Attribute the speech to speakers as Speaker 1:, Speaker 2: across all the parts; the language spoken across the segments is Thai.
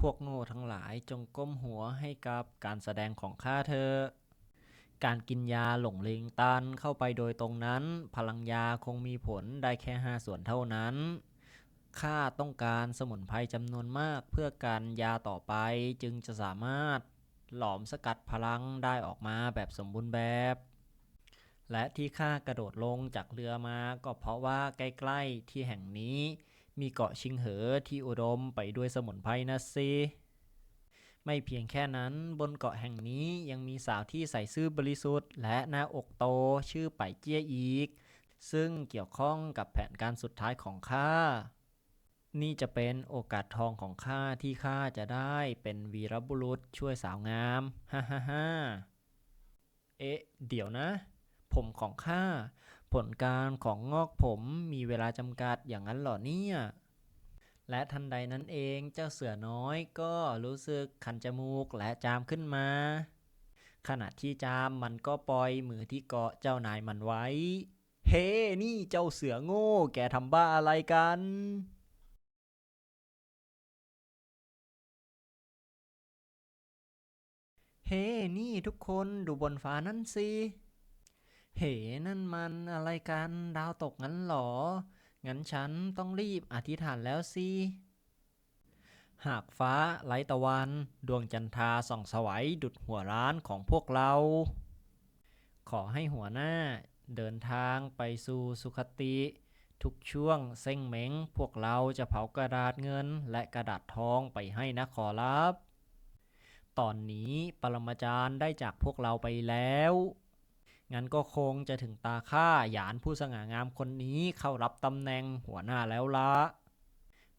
Speaker 1: พวกโง่ทั้งหลายจงก้มหัวให้กับการแสดงของข้าเธอ การกินยาหลงเลงตันเข้าไปโดยตรงนั้น พลังยาคงมีผลได้แค่ห้าส่วนเท่านั้น ข้าต้องการสมุนไพรจำนวนมากเพื่อการยาต่อไปจึงจะสามารถหลอมสกัดพลังได้ออกมาแบบสมบูรณ์แบบ และที่ข้ากระโดดลงจากเรือมาก็เพราะว่าใกล้ๆที่แห่งนี้ มีเกาะชิงเหอที่อุดมไปด้วยสมุนไพรนะสิไม่เพียงแค่นั้นบนเกาะแห่งนี้ยังมีสาวที่ใส่ซื่อบริสุทธิ์ และหน้าอกโตชื่อไปเจี้ยอีก ซึ่งเกี่ยวข้องกับแผนการสุดท้ายของข้า นี่จะเป็นโอกาสทองของข้าที่ข้าจะได้เป็นวีรบุรุษช่วยสาวงาม ฮ่าฮ่าฮ่าเอ๊ะ เดี๋ยวนะ ผมของข้า ผลการของงอกผมมีเวลาจำกัดอย่างนั้นหรอเนี่ย และทันใดนั้นเองเจ้าเสือน้อยก็รู้สึกคันจมูกและจามขึ้นมา ขณะที่จามมันก็ปล่อยมือที่เกาะเจ้านายมันไว้ เฮ้นี่เจ้าเสือโง่ แกทำบ้าอะไรกันเฮ้นี่ทุกคนดูบนฟ้านั่นสิ เฮ้นั่นมันอะไรกันดาวตกงั้นหรอ งั้นฉันต้องรีบอธิษฐานแล้วสิ หากฟ้าไร้ตะวัน ดวงจันทราส่องสวัยดุดหัวร้านของพวกเรา ขอให้หัวหน้าเดินทางไปสู่สุคติ ทุกช่วงเส้งเหม็งพวกเราจะเผากระดาษเงินและกระดาษทองไปให้นะขอรับ ตอนนี้ปรมาจารย์ได้จากพวกเราไปแล้ว งั้นก็คงจะถึงตาข้าหยานผู้สง่างามคนนี้เข้ารับตำแหน่งหัวหน้าแล้วละ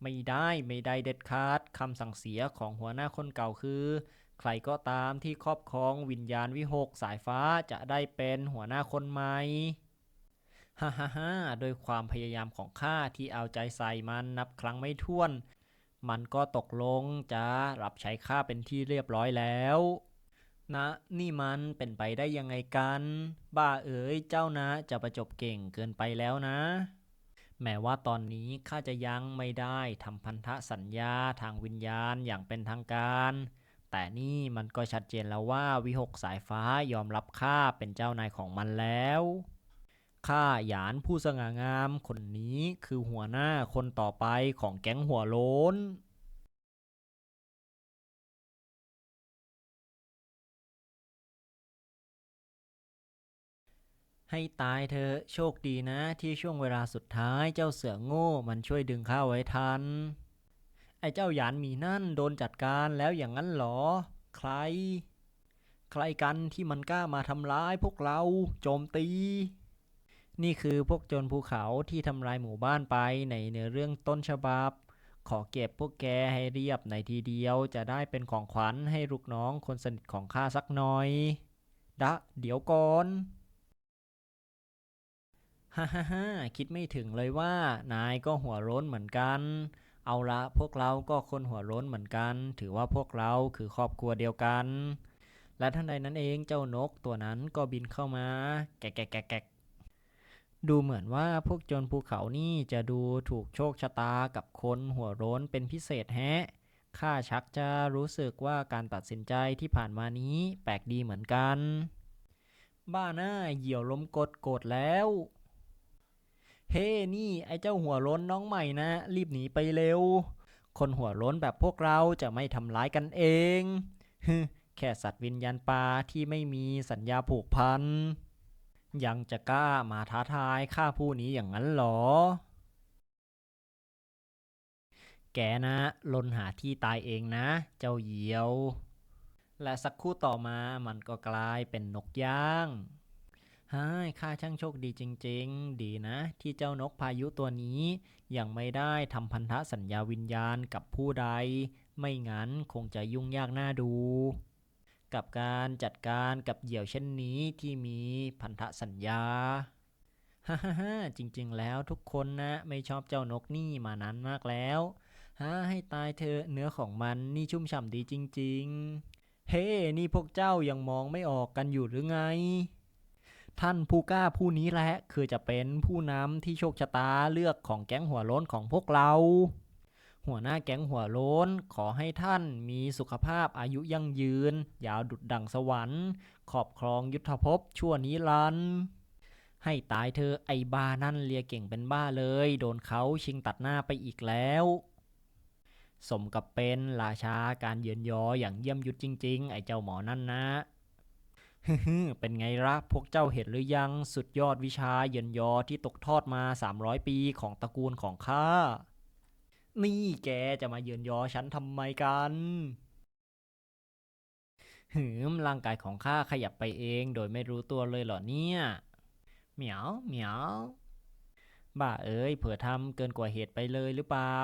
Speaker 1: ไม่ได้ไม่ได้เด็ดขาดคำสั่งเสียของหัวหน้าคนเก่าคือ ใครก็ตามที่ครอบครองวิญญาณวิหกสายฟ้าจะได้เป็นหัวหน้าคนใหม่ฮ่าฮ่าฮ่าโดยความพยายามของข้าที่เอาใจใส่มันนับครั้งไม่ถ้วน มันก็ตกลงจะรับใช้ข้าเป็นที่เรียบร้อยแล้ว นะนี่มันเป็นไปได้ยังไงกัน บ้าเอ๋ยเจ้านะจะประจบเก่งเกินไปแล้วนะ แม้ว่าตอนนี้ข้าจะยังไม่ได้ทำพันธสัญญาทางวิญญาณอย่างเป็นทางการ แต่นี่มันก็ชัดเจนแล้วว่าวิหกสายฟ้ายอมรับข้าเป็นเจ้านายของมันแล้วข้าหยานผู้สง่างามคนนี้คือหัวหน้าคนต่อไปของแก๊งหัวโล้น ให้ตายเธอโชคดีนะ ที่ช่วงเวลาสุดท้ายเจ้าเสือโง่มันช่วยดึงข้าไว้ทัน ไอ้เจ้าหยานมีนั่นโดนจัดการแล้วอย่างนั้นเหรอ ใคร ใครกันที่มันกล้ามาทำร้ายพวกเราโจมตี นี่คือพวกโจรภูเขาที่ทำลายหมู่บ้านไปในเนื้อเรื่องต้นฉบับ ขอเก็บพวกแกให้เรียบในทีเดียวจะได้เป็นของขวัญให้ลูกน้องคนสนิทของข้าสักหน่อย ดะ เดี๋ยวก่อน ฮ่าฮ่าฮ่าคิดไม่ถึงเลยว่านายก็หัวร้นเหมือนกัน เอาละพวกเราก็คนหัวร้นเหมือนกัน ถือว่าพวกเราคือครอบครัวเดียวกัน และทันใดนั้นเองเจ้านกตัวนั้นก็บินเข้ามา แกะแกะแกะแกะดูเหมือนว่าพวกโจรภูเขานี่จะดูถูกโชคชะตากับคนหัวร้นเป็นพิเศษแฮะข้าชักจะรู้สึกว่าการตัดสินใจที่ผ่านมานี้แปลกดีเหมือนกัน บ้าหน้าเหี่ยวล้มกดโกรธแล้ว เฮ้นี่ไอ้เจ้าหัวล้นน้องใหม่นะ รีบหนีไปเร็ว คนหัวล้นแบบพวกเราจะไม่ทำร้ายกันเองฮึแค่สัตว์วิญญาณป่าที่ไม่มีสัญญาผูกพัน ยังจะกล้ามาท้าทายข้าผู้นี้อย่างนั้นเหรอ แกนะลนหาที่ตายเองนะ เจ้าเหยียว และสักครู่ต่อมามันก็กลายเป็นนกย่าง ฮ่ายข้าช่างโชคดีจริงๆ ดีนะ ที่เจ้านกพายุตัวนี้ ยังไม่ได้ทำพันธสัญญาวิญญาณกับผู้ใด ไม่งั้นคงจะยุ่งยากน่าดู กับการจัดการกับเหยี่ยวเช่นนี้ที่มีพันธสัญญาฮ่าฮ่าฮ่าจริงๆ แล้วทุกคนนะไม่ชอบเจ้านกนี่มานานมากแล้วฮ่าให้ตายเธอะเนื้อของมันนี่ชุ่มฉ่ำดีจริง ๆ เฮ้ นี่พวกเจ้ายังมองไม่ออกกันอยู่หรือไง ท่านผู้กล้าผู้นี้แหละคือจะเป็นผู้นำที่โชคชะตาเลือกของแก๊งหัวโล้นของพวกเรา หัวหน้าแก๊งหัวโล้นขอให้ท่านมีสุขภาพอายุยั่งยืน ยาวดุดดังสวรรค์ ขอบครองยุทธภพชั่วนิรันดร์ให้ตายเธอไอ้บ้านั่นเลียเก่งเป็นบ้าเลย โดนเขาชิงตัดหน้าไปอีกแล้ว สมกับเป็นราชาการเยือนยออย่างเยี่ยมยุทธจริง ๆ ไอ้เจ้าหมอนั่นนะ เป็นไงละพวกเจ้าเห็นหรือยังสุดยอดวิชาเยินยอที่ตกทอดมา 300 ปีของตระกูลของข้า นี่แกจะมาเยินยอฉันทำไมกันหืมร่างกายของข้าขยับไปเองโดยไม่รู้ตัวเลยเหรอเนี่ย เหมียวเหมียว บ้าเอ้ยเผื่อทำเกินกว่าเหตุไปเลยหรือเปล่า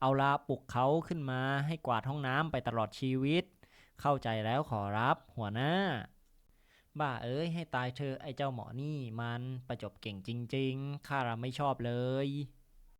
Speaker 1: เอาละปลุกเขาขึ้นมาให้กวาดห้องน้ำไปตลอดชีวิต เข้าใจแล้วขอรับหัวหน้า บ้าเอ้ยให้ตายเธอไอ้เจ้าหมอนี่มันประจบเก่งจริง ๆ ข้าเราไม่ชอบเลย